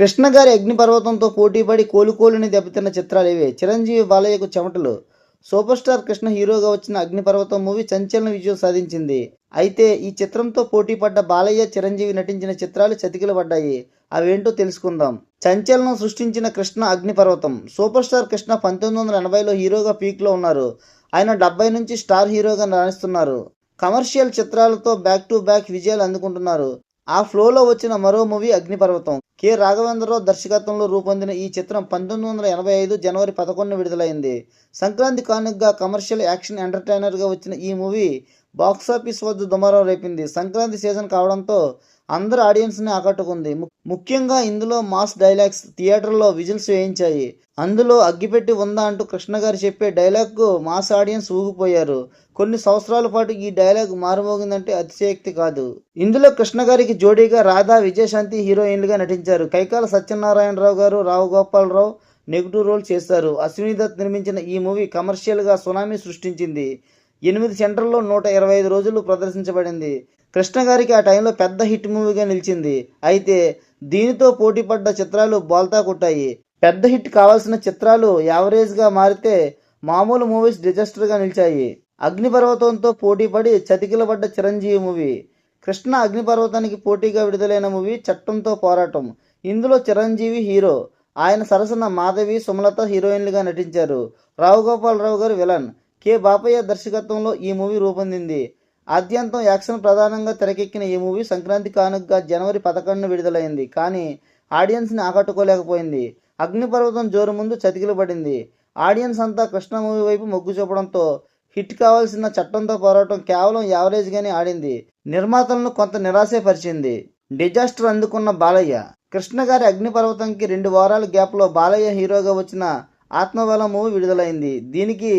కృష్ణ గారి అగ్నిపర్వతంతో పోటీపడి కోలుకోలుని దెబ్బతిన్న చిత్రాలు ఇవే. చిరంజీవి బాలయ్యకు చెమటలు. సూపర్ స్టార్ కృష్ణ హీరోగా వచ్చిన అగ్నిపర్వతం మూవీ సంచలన విజయం సాధించింది. అయితే ఈ చిత్రంతో పోటీ పడ్డ బాలయ్య చిరంజీవి నటించిన చిత్రాలు చతికిల పడ్డాయి. అవేంటో తెలుసుకుందాం. సంచలనం సృష్టించిన కృష్ణ అగ్నిపర్వతం. సూపర్ స్టార్ కృష్ణ పంతొమ్మిది వందల ఎనభైలో హీరోగా పీక్లో ఉన్నారు. ఆయన డెబ్బై నుంచి స్టార్ హీరోగా రాణిస్తున్నారు కమర్షియల్ చిత్రాలతో బ్యాక్ టు బ్యాక్ విజయాలు అందుకుంటున్నారు. ఆ ఫ్లోలో వచ్చిన మరో మూవీ అగ్నిపర్వతం. కె. రాఘవేంద్రరావు దర్శకత్వంలో రూపొందిన ఈ చిత్రం పంతొమ్మిది వందల ఎనభై ఐదు జనవరి పదకొండున విడుదలైంది. సంక్రాంతి కానుకగా కమర్షియల్ యాక్షన్ ఎంటర్టైనర్గా వచ్చిన ఈ మూవీ బాక్సాఫీస్ వద్ద దుమారం రేపింది. సంక్రాంతి సీజన్ కావడంతో అందరు ఆడియన్స్ని ఆకట్టుకుంది. ముఖ్యంగా ఇందులో మాస్ డైలాగ్స్ థియేటర్లో విజిల్స్ వేయించాయి. అందులో అగ్గిపెట్టి ఉందా అంటూ కృష్ణ గారు చెప్పే డైలాగ్కు మాస్ ఆడియన్స్ ఊగిపోయారు. కొన్ని సంవత్సరాల పాటు ఈ డైలాగ్ మారుమోగిందంటే అతిశయోక్తి కాదు. ఇందులో కృష్ణ గారికి జోడీగా రాధా విజయశాంతి హీరోయిన్లుగా నటించారు. కైకాల సత్యనారాయణరావు గారు రావు గోపాలరావు నెగిటివ్ రోల్ చేశారు. అశ్విని దత్ నిర్మించిన ఈ మూవీ కమర్షియల్గా సునామీ సృష్టించింది. ఎనిమిది సెంటర్లో నూట ఇరవై ఐదు రోజులు ప్రదర్శించబడింది. కృష్ణ గారికి ఆ టైంలో పెద్ద హిట్ మూవీగా నిలిచింది. అయితే దీనితో పోటీపడ్డ చిత్రాలు బోల్తా కొట్టాయి. పెద్ద హిట్ కావాల్సిన చిత్రాలు యావరేజ్గా మారితే మామూలు మూవీస్ డిజాస్టర్గా నిలిచాయి. అగ్నిపర్వతంతో పోటీపడి చతికిలబడ్డ చిరంజీవి మూవీ. కృష్ణ అగ్నిపర్వతానికి పోటీగా విడుదలైన మూవీ చట్టంతో పోరాటం. ఇందులో చిరంజీవి హీరో. ఆయన సరసన మాధవి సుమలత హీరోయిన్లుగా నటించారు. రావు గోపాలరావు గారు విలన్. కె బాపయ్య దర్శకత్వంలో ఈ మూవీ రూపొందింది. ఆద్యంతం యాక్షన్ ప్రధానంగా తెరకెక్కిన ఈ మూవీ సంక్రాంతి కానుకగా జనవరి పదకొండున విడుదలైంది. కానీ ఆడియన్స్ని ఆకట్టుకోలేకపోయింది. అగ్నిపర్వతం జోరు ముందు చతికిల పడింది ఆడియన్స్ అంతా కృష్ణ మూవీ వైపు మొగ్గు చూపడంతో హిట్ కావాల్సిన చట్టంతో పోరాటం కేవలం యావరేజ్గానే ఆడింది. నిర్మాతలను కొంత నిరాశపరిచింది. డిజాస్టర్ అందుకున్న బాలయ్య. కృష్ణ గారి అగ్నిపర్వతంకి రెండు వారాల గ్యాప్లో బాలయ్య హీరోగా వచ్చిన ఆత్మబల మూవీ విడుదలైంది. దీనికి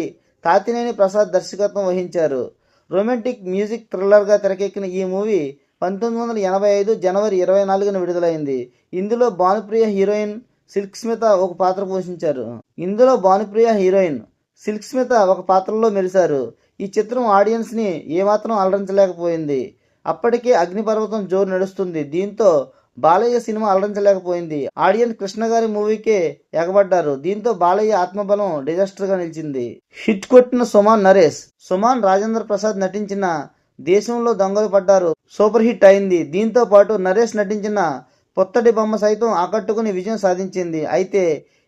తాతినేని ప్రసాద్ దర్శకత్వం వహించారు. రొమాంటిక్ మ్యూజిక్ థ్రిల్లర్గా తెరకెక్కిన ఈ మూవీ పంతొమ్మిది వందల ఎనభై ఐదు జనవరి ఇరవై నాలుగున విడుదలైంది. ఇందులో భానుప్రియ హీరోయిన్ సిల్క్ స్మిత ఒక పాత్ర పోషించారు. ఇందులో భానుప్రియ హీరోయిన్ సిల్క్ స్మిత ఒక పాత్రలో మెరిశారు. ఈ చిత్రం ఆడియన్స్ని ఏమాత్రం అలరించలేకపోయింది. అప్పటికే అగ్నిపర్వతం జోరు నడుస్తుంది. దీంతో బాలయ్య సినిమా అలరించలేకపోయింది. ఆడియన్స్ కృష్ణ గారి మూవీకే ఎగబడ్డారు. దీంతో బాలయ్య ఆత్మబలం డిజాస్టర్గా నిలిచింది. హిట్ కొట్టిన సుమాన్ నరేష్ సుమాన్ రాజేంద్ర ప్రసాద్ నటించిన దేశంలో దొంగలు పడ్డారు. సూపర్ హిట్ అయింది. దీంతో పాటు నరేష్ నటించిన పొత్తడి బొమ్మ సైతం ఆకట్టుకుని విజయం సాధించింది. అయితే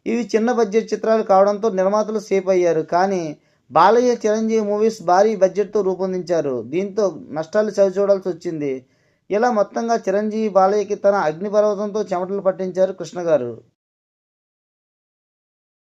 ఇవి చిన్న బడ్జెట్ చిత్రాలు కావడంతో నిర్మాతలు సేఫ్ అయ్యారు. కానీ బాలయ్య చిరంజీవి మూవీస్ భారీ బడ్జెట్తో రూపొందించారు. దీంతో నష్టాలు చవిచూడాల్సి వచ్చింది. ఇలా మొత్తంగా చిరంజీవి బాలయ్యకి తన అగ్నిపర్వతంతో చెమటలు పట్టించారు కృష్ణ గారు